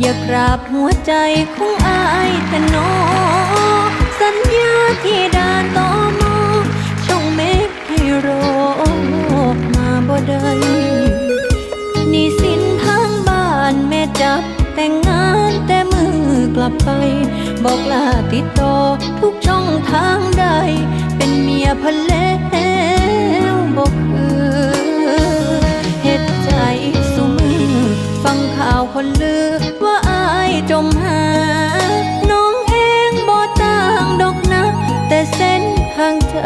อย่ากราบหัวใจของอายแต่นอสัญญาที่ด่านต่อมอช่องเมฆให้รอมาบ่ได้นี่สิ้นทางบ้านแม่จับแต่งงานแต่มือกลับไป บอกลาติดต่อทุกช่องทางใด เป็นเมียพะเลบอกเออเห็ดใจสุมฟังข่าวคนลือ จมหา น้องเอ็งบ่ต่างดอกนะ แต่เส้นทางใจ